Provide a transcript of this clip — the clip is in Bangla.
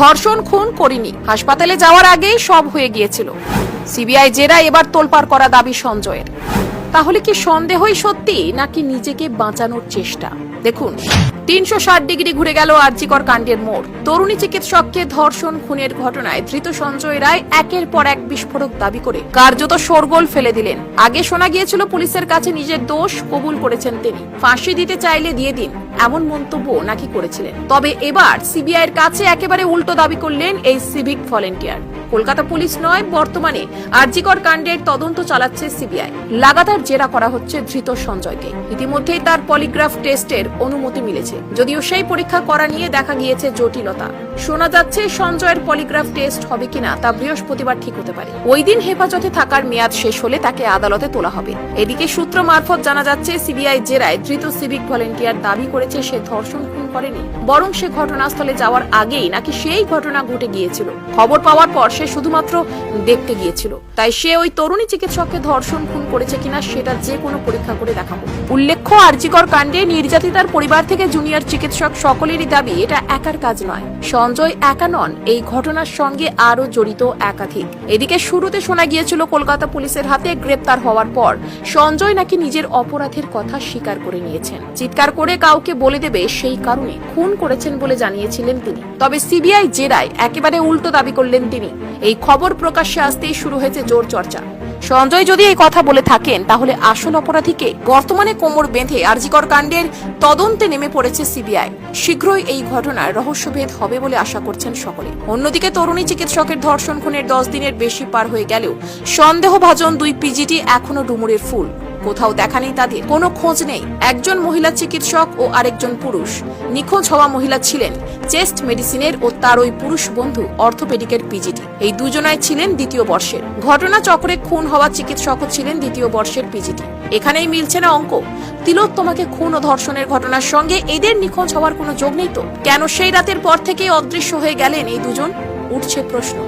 ধর্ষণ, খুন করিনি। হাসপাতালে যাওয়ার আগেই সব হয়ে গিয়েছিল। সিবিআই জেরা এবার তোলপাড় করা দাবি সঞ্জয়ের। তাহলে কি সন্দেহই সত্যি, নাকি নিজেকে বাঁচানোর চেষ্টা? দেখুন। তিনশো ষাট ডিগ্রি ঘুরে গেল আরজিকর কাণ্ডের মোড়। তরুণী চিকিৎসককে ধর্ষণ, খুনের ঘটনায় ধৃত সঞ্জয় রায় একের পর এক বিস্ফোরক দাবি করে কার্যত শোরগোল ফেলে দিলেন। আগে শোনা গিয়েছিল পুলিশের কাছে নিজের দোষ কবুল করেছেন তিনি। ফাঁসি দিতে চাইলে দিয়ে দিন, এমন মন্তব্য নাকি করেছিলেন। তবে এবার সিবিআই এর কাছে একেবারে উল্টো দাবি করলেন এই সিভিক ভলেন্টিয়ার। কলকাতা পুলিশ নয়, বর্তমানে আরজিকর কাণ্ডের তদন্ত চালাচ্ছে সিবিআই। লাগাতার জেরা করা হচ্ছে ধৃত সঞ্জয়কে। ইতিমধ্যেই তার পলিগ্রাফ টেস্টের অনুমতি মিলেছে। যদিও সেই পরীক্ষা করা নিয়ে দেখা গিয়েছে জটিলতা। শোনা যাচ্ছে সঞ্জয়ের পলিগ্রাফ টেস্ট হবে কিনা তা বৃহস্পতিবার ঠিক হতে পারে। ওই দিন হেফাজতে থাকার মেয়াদ শেষ হলে তাকে আদালতে তোলা হবে। এদিকে সূত্র মারফত জানা যাচ্ছে, সিবিআই জেরায় ধৃত সিভিক ভলেন্টিয়ার দাবি করেছে সে ধর্ষণ খুন করেনি। বরং সে ঘটনাস্থলে যাওয়ার আগেই নাকি সেই ঘটনা ঘটে গিয়েছিল। খবর পাওয়ার পর সে শুধুমাত্র দেখতে গিয়েছিল। তাই সে ওই তরুণী চিকিৎসককে ধর্ষণ, খুন করেছে কিনা সেটা যে কোনো পরীক্ষা করে দেখাবো। উল্লেখ্য, আরজিকর কাণ্ডে নির্যাতিতার পরিবার থেকে জুনিয়র চিকিৎসক সকলেরই দাবি, এটা একার কাজ নয়। সঞ্জয় একা নন, এই ঘটনার সঙ্গে আরও জড়িত একাধিক। এদিকে শুরুতে শোনা গিয়েছিল, কলকাতা পুলিশের হাতে গ্রেপ্তার হওয়ার পর সঞ্জয় নাকি নিজের অপরাধের কথা স্বীকার করে নিয়েছেন। চিৎকার করে কাউকে বলে দেবে সেই কারণে খুন করেছেন বলে জানিয়েছিলেন তিনি। তবে সিবিআই জেরায় একেবারে উল্টো দাবি করলেন তিনি। এই খবর প্রকাশ্যে আসতেই শুরু হয়েছে জোর চর্চা। সঞ্জয় যদি এই কথা বলে থাকেন, তাহলে আসল অপরাধীকে বর্তমানে কোমর বেঁধে আরজিকর কাণ্ডের তদন্তে নেমে পড়েছে সিবিআই। শীঘ্রই এই ঘটনার রহস্যভেদ হবে বলে আশা করছেন সকলে। অন্যদিকে তরুণী চিকিৎসকের ধর্ষণ খুনের দশ দিনের বেশি পার হয়ে গেলেও সন্দেহভাজন দুই পিজিটি এখনও ডুমুরের ফুল। কোথাও দেখা নেই তাদের। কোনো খোঁজ নেই। একজন মহিলা চিকিৎসক ও আরেকজন পুরুষ। নিখোঁজ হওয়া মহিলা ছিলেন চেস্ট মেডিসিনের ও তার ওই পুরুষ বন্ধু অর্থোপেডিকের পিজিটি। এই দুজনাই ছিলেন দ্বিতীয় বর্ষের। ঘটনা চক্রে খুন হওয়া চিকিৎসকও ছিলেন দ্বিতীয় বর্ষের পিজিটি। এখানেই মিলছে না অঙ্ক। তিলোত্তমাকে খুন ও ধর্ষণের ঘটনার সঙ্গে এদের নিখোঁজ হওয়ার কোনো যোগ নেই তো? কেন সেই রাতের পর থেকেই অদৃশ্য হয়ে গেলেন এই দুজন? উঠছে প্রশ্ন।